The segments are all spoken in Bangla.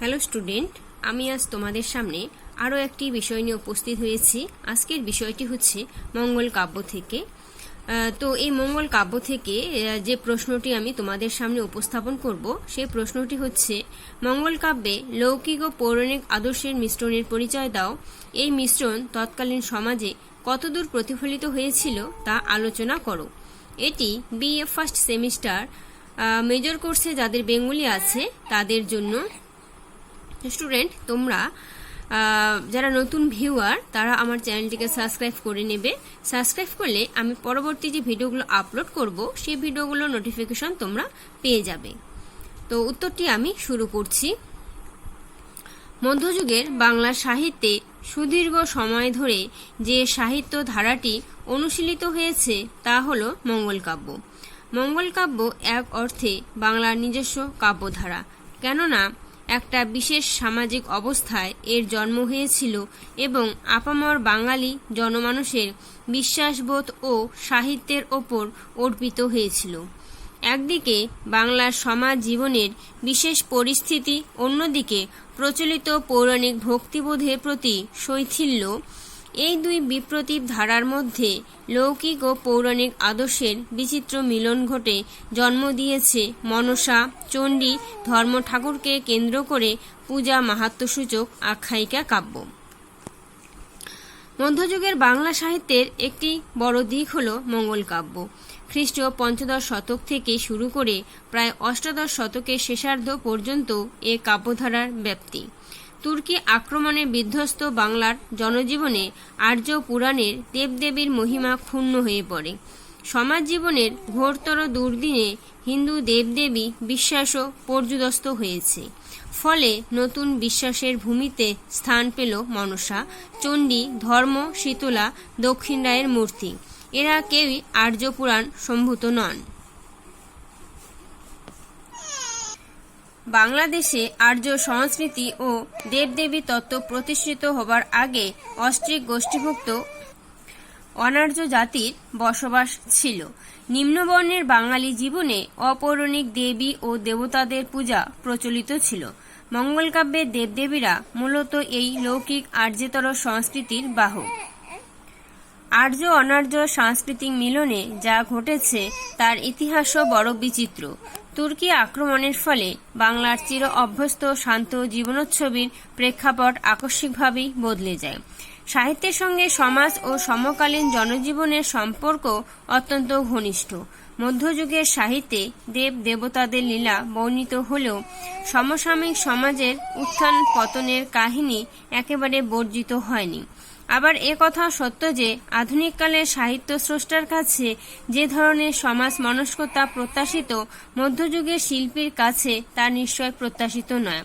হ্যালো স্টুডেন্ট, আমি আজ তোমাদের সামনে আরও একটি বিষয় নিয়ে উপস্থিত হয়েছি। আজকের বিষয়টি হচ্ছে মঙ্গল কাব্য থেকে। তো এই মঙ্গল কাব্য থেকে যে প্রশ্নটি আমি তোমাদের সামনে উপস্থাপন করব, সেই প্রশ্নটি হচ্ছে, মঙ্গল কাব্যে লৌকিক ও পৌরাণিক আদর্শের মিশ্রণের পরিচয় দাও। এই মিশ্রণ তৎকালীন সমাজে কতদূর প্রতিফলিত হয়েছিল তা আলোচনা করো। এটি বিএ ফার্স্ট সেমিস্টার মেজর কোর্সে যাদের বেঙ্গলি আছে, তাদের জন্য স্টুডেন্ট, তোমরা যারা নতুন ভিউয়ার, তারা আমার চ্যানেলটিকে সাবস্ক্রাইব করে নেবে। সাবস্ক্রাইব করলে আমি পরবর্তী যে ভিডিওগুলো আপলোড করব, সেই ভিডিওগুলোর নোটিফিকেশন তোমরা পেয়ে যাবে। তো উত্তরটি আমি শুরু করছি। মধ্যযুগের বাংলা সাহিত্যে সুদীর্ঘ সময় ধরে যে সাহিত্য ধারাটি অনুশীলিত হয়েছে, তা হল মঙ্গলকাব্য মঙ্গলকাব্য এক অর্থে বাংলার নিজস্ব কাব্যধারা। কেননা একটা বিশেষ সামাজিক অবস্থায় এর জন্ম হয়েছিল এবং আপামর বাঙালি জনমানুষের বিশ্বাসবোধ ও সাহিত্যের ওপর অর্পিত হয়েছিল। একদিকে বাংলার সমাজ জীবনের বিশেষ পরিস্থিতি, অন্যদিকে প্রচলিত পৌরাণিক ভক্তিবোধের প্রতি শৈথিল্য এই দুই বিপ্রতীপ ধারার মধ্যে লৌকিক ও পৌরাণিক আদর্শের বিচিত্র মিলন ঘটে, জন্ম দিয়েছে মনসা, চণ্ডী ধর্ম ঠাকুরকে কেন্দ্র করে পূজা মাহাত্ম্যসূচক আখ্যায়িকা কাব্য। মধ্যযুগের বাংলা সাহিত্যের একটি বড় দিক হল মঙ্গল কাব্য। খ্রিস্টীয় পঞ্চদশ শতক থেকে শুরু করে প্রায় অষ্টাদশ শতকের শেষার্ধ পর্যন্ত এ কাব্যধারার ব্যাপ্তি। তুর্কি আক্রমণে বিধ্বস্ত বাংলার জনজীবনে আর্য পুরাণের দেবদেবীর মহিমা ক্ষুণ্ণ হয়ে পড়ে। সমাজ জীবনের ঘোরতর দুর্দিনে হিন্দু দেবদেবী বিশ্বাসও পর্যুদস্ত হয়েছে। ফলে নতুন বিশ্বাসের ভূমিতে স্থান পেল মনসা, চণ্ডী, ধর্ম, শীতলা, দক্ষিণ রায়ের মূর্তি। এরা কেউই আর্য পুরাণ সম্ভূত নন। বাংলাদেশে আর্য সংস্কৃতি ও দেবদেবী তত্ত্ব প্রতিষ্ঠিত হবার আগে অস্ট্রিক গোষ্ঠীভুক্ত অনার্য জাতির বসবাস ছিল। নিম্নবর্ণের বাঙালি জীবনে অপৌরাণিক দেবী ও দেবতাদের পূজা প্রচলিত ছিল। মঙ্গলকাব্যের দেবদেবীরা মূলত এই লৌকিক আর্যতর সংস্কৃতির বাহক। আর্য অনার্য সাংস্কৃতিক মিলনে যা ঘটেছে তার ইতিহাসও বড় বিচিত্র। তুর্কি আক্রমণের ফলে বাংলার চির অভ্যস্ত শান্ত জীবনোচ্ছবির প্রেক্ষাপট আকস্মিকভাবেই বদলে যায়। সাহিত্যের সঙ্গে সমাজ ও সমকালীন জনজীবনের সম্পর্ক অত্যন্ত ঘনিষ্ঠ। মধ্যযুগের সাহিত্যে দেব দেবতাদের লীলা বর্ণিত হলেও সমসাময়িক সমাজের উত্থান পতনের কাহিনী একেবারে বর্জিত হয়নি। আবার এ কথা সত্য যে আধুনিককালের সাহিত্য স্রষ্টার কাছে যে ধরনের সমাজ মনস্কতা প্রত্যাশিত মধ্যযুগের শিল্পীর কাছে তা নিশ্চয় প্রত্যাশিত নয়।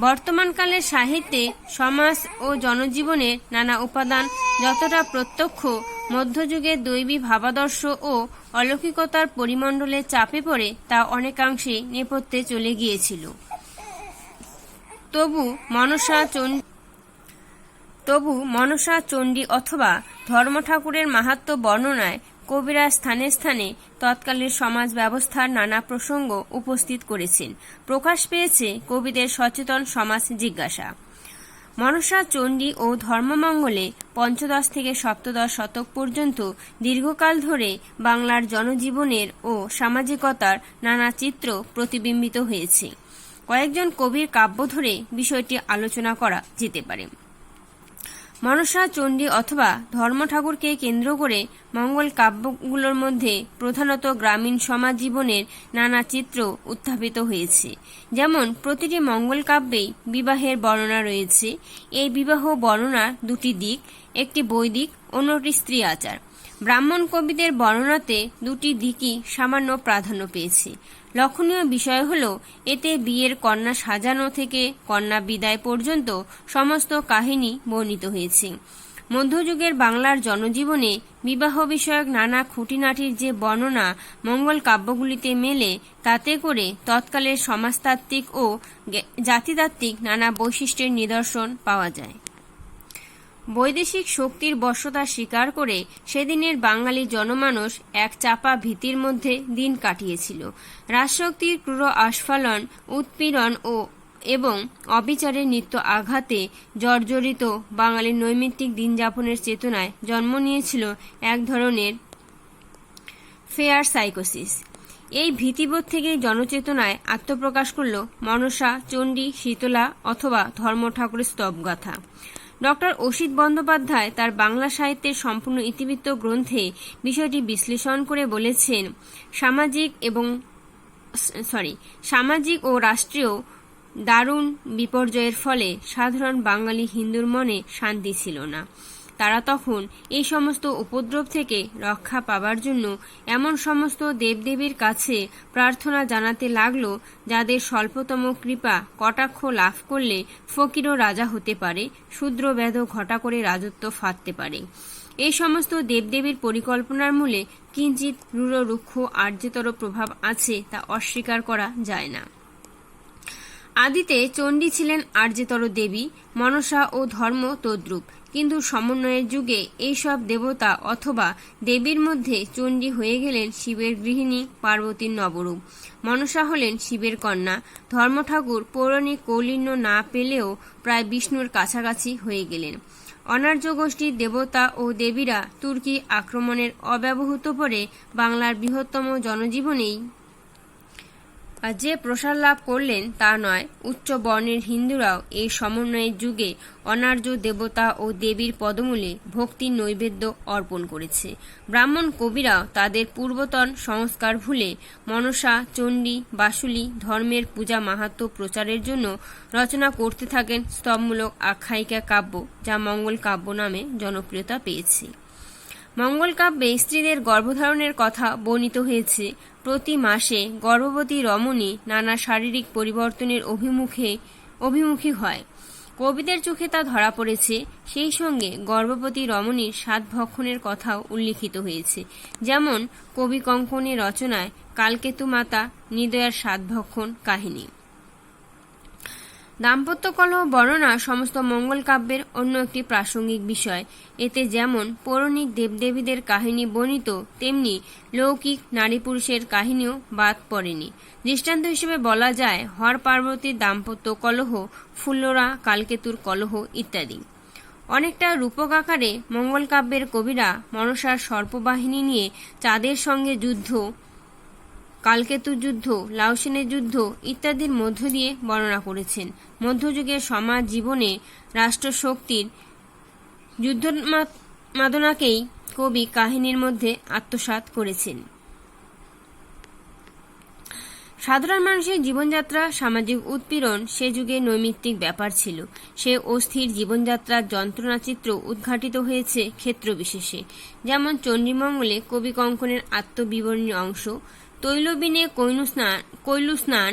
বর্তমানকালের সাহিত্যে সমাজ ও জনজীবনের নানা উপাদান যতটা প্রত্যক্ষ মধ্যযুগের দৈবী ভাবাদর্শ ও অলৌকিকতার পরিমণ্ডলে চাপে পড়ে তা অনেকাংশে নেপথ্যে চলে গিয়েছিল। তবু মনসা তবু মনসা, চণ্ডী অথবা ধর্ম ঠাকুরের মাহাত্ম্য বর্ণনায় কবিরা স্থানে স্থানে তৎকালীন সমাজ ব্যবস্থার নানা প্রসঙ্গ উপস্থিত করেছেন। প্রকাশ পেয়েছে কবিদের সচেতন সমাজ জিজ্ঞাসা। মনসা, চণ্ডী ও ধর্মমঙ্গলে পঞ্চদশ থেকে সপ্তদশ শতক পর্যন্ত দীর্ঘকাল ধরে বাংলার জনজীবনের ও সামাজিকতার নানা চিত্র প্রতিবিম্বিত হয়েছে। কয়েকজন কবির কাব্য ধরে বিষয়টি আলোচনা করা যেতে পারে। মনসা চণ্ডী অথবা ধর্ম ঠাকুরকে কেন্দ্র করে মঙ্গল কাব্যগুলোর মধ্যে প্রধানত গ্রামীণ সমাজ জীবনের নানা চিত্র উত্থাপিত হয়েছে। যেমন, প্রতিটি মঙ্গল কাব্যেই বিবাহের বর্ণনা রয়েছে। এই বিবাহ বর্ণনার দুটি দিক, একটি বৈদিক, অন্যটি স্ত্রী আচার। ব্রাহ্মণ কবিদের বর্ণনাতে দুটি দিকই সামান্য প্রাধান্য পেয়েছে। লক্ষণীয় বিষয় হল, এতে বিয়ের কন্যা সাজানো থেকে কন্যা বিদায় পর্যন্ত সমস্ত কাহিনী বর্ণিত হয়েছে। মধ্যযুগের বাংলার জনজীবনে বিবাহ বিষয়ক নানা খুঁটিনাটির যে বর্ণনা মঙ্গল কাব্যগুলিতে মেলে, তাতে করে তৎকালের সমাজতাত্ত্বিক ও জাতিতাত্ত্বিক নানা বৈশিষ্ট্যের নিদর্শন পাওয়া যায়। বৈদেশিক শক্তির বশ্যতা স্বীকার করে সেদিনের বাঙালি জনমানস এক চাপা ভীতির মধ্যে দিন কাটিয়েছিল। রাজশক্তির ক্রূর আস্ফালন, উৎপীড়ন ও এবং অবিচারের নিত্য আঘাতে জর্জরিত বাঙালির নৈমিত্তিক দিনযাপনের চেতনায় জন্ম নিয়েছিল এক ধরনের ফেয়ার সাইকোসিস। এই ভীতিবোধ থেকেই জনচেতনায় আত্মপ্রকাশ করল মনসা, চণ্ডী, শীতলা অথবা ধর্ম ঠাকুরের স্তবগাথা। ডক্টর অসিত বন্দ্যোপাধ্যায় তার বাংলা সাহিত্যের সম্পূর্ণ ইতিবৃত্ত গ্রন্থে বিষয়টি বিশ্লেষণ করে বলেছেন। সামাজিক এবং সরি সামাজিক ও রাষ্ট্রীয় দারুণ বিপর্যয়ের ফলে সাধারণ বাঙালি হিন্দুর মনে শান্তি ছিল না। তারা তখন এই সমস্ত উপদ্রব থেকে রক্ষা পাবার জন্য এমন সমস্ত দেবদেবীর কাছে প্রার্থনা জানাতে লাগল, যাদের স্বল্পতম কৃপা কটাক্ষ লাভ করলে ফকিরও রাজা হতে পারে শূদ্রবেদ ঘটা করে রাজত্ব ফাঁদতে পারে। এই সমস্ত দেবদেবীর পরিকল্পনার মূলে কিঞ্চিত রূঢ় রুক্ষ আর্যতর প্রভাব আছে তা অস্বীকার করা যায় না। আদিতে চণ্ডী ছিলেন আর্যতর দেবী, মনসা ও ধর্ম তদ্রূপ। কিন্তু সমন্বয়ের যুগে এইসব দেবতা অথবা দেবীর মধ্যে চণ্ডী হয়ে গেলেন শিবের গৃহিণী পার্বতীর নবরূপ। মনসা হলেন শিবের কন্যা। ধর্ম ঠাকুর পৌরাণিক কৌলিন্য না পেলেও প্রায় বিষ্ণুর কাছাকাছি হয়ে গেলেন। অনার্য গোষ্ঠীর দেবতা ও দেবীরা তুর্কি আক্রমণের অব্যবহৃত পরে বাংলার বৃহত্তম জনজীবনেই যে প্রসার লাভ করলেন তা নয়, উচ্চ বর্ণের হিন্দুরাও এই সমন্বয়ের যুগে অনার্য দেবতা ও দেবীর পদমূলে ভক্তির নৈবেদ্য অর্পণ করেছে। ব্রাহ্মণ কবিরাও তাদের পূর্বতন সংস্কার ভুলে মনসা, চণ্ডী, বাসুলি ধর্মের পূজা মাহাত্ম প্রচারের জন্য রচনা করতে থাকেন স্তবমূলক আখ্যায়িকা কাব্য, যা মঙ্গল কাব্য নামে জনপ্রিয়তা পেয়েছে। মঙ্গল কাব্যে স্ত্রীদের গর্ভধারণের কথা বর্ণিত হয়েছে। প্রতি মাসে গর্ভবতী রমণী নানা শারীরিক পরিবর্তনের অভিমুখে, অভিমুখী হয়। কবিদের চোখে তা ধরা পড়েছে। সেই সঙ্গে গর্ভবতী রমণীর সাত ভক্ষণের কথাও উল্লিখিত হয়েছে। যেমন, কবি কঙ্কনের রচনায় কালকেতু মাতা নিদয়ার সাত ভক্ষণ কাহিনী। দাম্পত্য কলহ, বর্ণনা সমস্ত মঙ্গল কাব্যের অন্য একটি প্রাসঙ্গিক বিষয়। এতে যেমন পৌরাণিক দেবদেবীদের কাহিনী বর্ণিত, তেমনি লৌকিক নারী পুরুষের কাহিনীও বাদ পড়েনি। দৃষ্টান্ত হিসেবে বলা যায়, হর পার্বতীর দাম্পত্য কলহ, ফুল্লরা, কালকেতুর কলহ ইত্যাদি। অনেকটা রূপক আকারে মঙ্গল কাব্যের কবিরা মনসার সর্পবাহিনী নিয়ে চাঁদের সঙ্গে যুদ্ধ কালকেতু যুদ্ধ লাউসেনের যুদ্ধ ইত্যাদির মধ্য দিয়ে বর্ণনা করেছেন। মধ্যযুগের সমাজ জীবনে রাষ্ট্র রাষ্ট্রশক্তির যুদ্ধমাদনাকেই কবি কাহিনীর মধ্যে আত্মসাত করেছেন। সাধারণ মানুষের জীবনযাত্রা, সামাজিক উৎপীড়ন সে যুগে নৈমিত্তিক ব্যাপার ছিল। সে অস্থির জীবনযাত্রার যন্ত্রণাচিত্র উদ্ঘাটিত হয়েছে ক্ষেত্রবিশেষে যেমন চণ্ডীমঙ্গলে কবি কঙ্কনের আত্মবিবরণী অংশ তৈলবিনে কৈলু স্নান কৈলু স্নান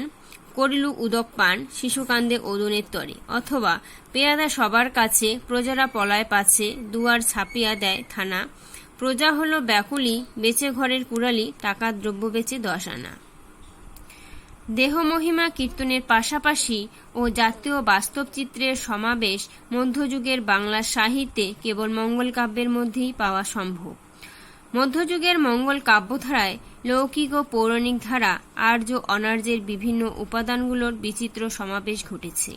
করিলু উদক পান শিশুকান্দে ওদনের তরে। অথবা পেয়াদা সবার কাছে প্রজারা পলায় পাছে দুয়ার ছাপিয়া দেয় থানা। প্রজা হল ব্যাকুলি, বেচে ঘরের কুড়ালি টাকা দ্রব্য বেচে দশ আনা। দেহমহিমা কীর্তনের পাশাপাশি ও জাতীয় বাস্তব চিত্রের সমাবেশ মধ্যযুগের বাংলা সাহিত্যে কেবল মঙ্গল কাব্যের মধ্যেই পাওয়া সম্ভব। মধ্যযুগের মঙ্গল কাব্যধারায় লৌকিক ও পৌরাণিক ধারা, আর্য অনার্যের বিভিন্ন উপাদানগুলোর বিচিত্র সমাবেশ ঘটেছে।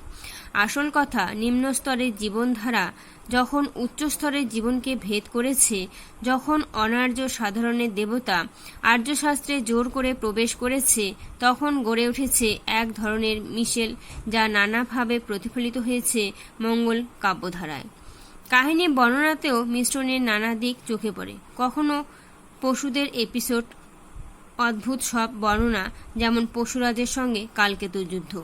আসল কথা, নিম্ন স্তরের জীবনধারা যখন উচ্চ স্তরের জীবনকে ভেদ করেছে, যখন অনার্য সাধারণের দেবতা আর্যশাস্ত্রে জোর করে প্রবেশ করেছে, তখন গড়ে উঠেছে এক ধরনের মিশেল যা নানাভাবে প্রতিফলিত হয়েছে মঙ্গল কাব্যধারায়। কাহিনী বর্ণনাতেও মিশ্রণের নানা দিক চোখে পড়ে। কখনো পশুদের এপিসোড অদ্ভুত সব বর্ণনা যেমন পশুরাজের সঙ্গে কালকেতুর যুদ্ধ।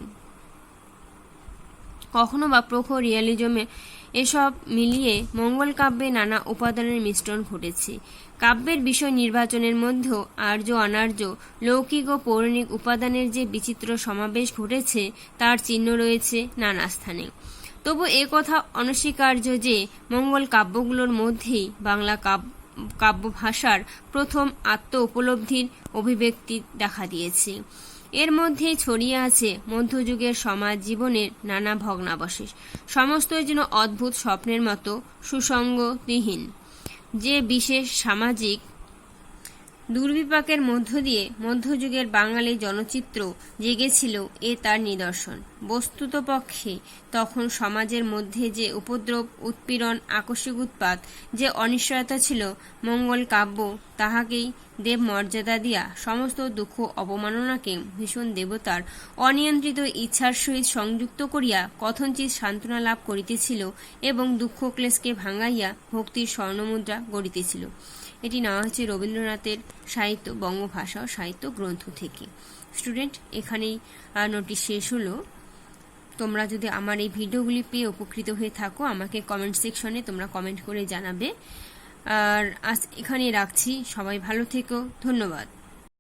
কখনো বা প্রখর রিয়ালিজমে এসব মিলিয়ে মঙ্গল কাব্যে নানা উপাদানের মিশ্রণ ঘটেছে। কাব্যের বিষয় নির্বাচনের মধ্যেও আর্য অনার্য লৌকিক ও পৌরাণিক উপাদানের যে বিচিত্র সমাবেশ ঘটেছে, তার চিহ্ন রয়েছে নানা স্থানে। তবু কথা অনস্বীকার্য যে মঙ্গল কাব্যগুলোর মধ্যেই বাংলা কাব্য কাব্য ভাষার প্রথম আত্ম উপলব্ধির অভিব্যক্তি দেখা দিয়েছে। এর মধ্যে ছড়িয়ে আছে মধ্যযুগের সমাজ জীবনের নানা ভগ্নাবশেষ। সমস্ত যেন অদ্ভুত স্বপ্নের মতো সুসঙ্গতিহীন যে বিশেষ সামাজিক দুর্বিপাকের মধ্য দিয়ে মধ্যযুগের বাঙালি জনচিত্র জেগেছিল এ তার নিদর্শন। বস্তুতপক্ষে তখন সমাজের মধ্যে যে উপদ্রব, উৎপীড়ন, আকস্মিক উৎপাত, যে অনিশ্চয়তা ছিল, মঙ্গল কাব্য তাহাকেই দেব মর্যাদা দিয়া সমস্ত দুঃখ অবমাননাকে ভীষণ দেবতার অনিয়ন্ত্রিত ইচ্ছার সহিত সংযুক্ত করিয়া কথঞ্চিত সান্ত্বনা লাভ করিতেছিল এবং দুঃখ ক্লেশকে ভাঙাইয়া ভক্তির স্বর্ণমুদ্রা গড়িতেছিল। এটি নেওয়া হয়েছে রবীন্দ্রনাথের সাহিত্য বঙ্গভাষা ও সাহিত্য গ্রন্থ থেকে। স্টুডেন্ট, এখানেই নোটিশ শেষ হলো। তোমরা যদি আমার এই ভিডিওগুলি পেয়ে উপকৃত হয়ে থাকো, আমাকে কমেন্ট সেকশনে তোমরা কমেন্ট করে জানাবে। আর আজ এখানেই রাখছি। সবাই ভালো থেকো। ধন্যবাদ।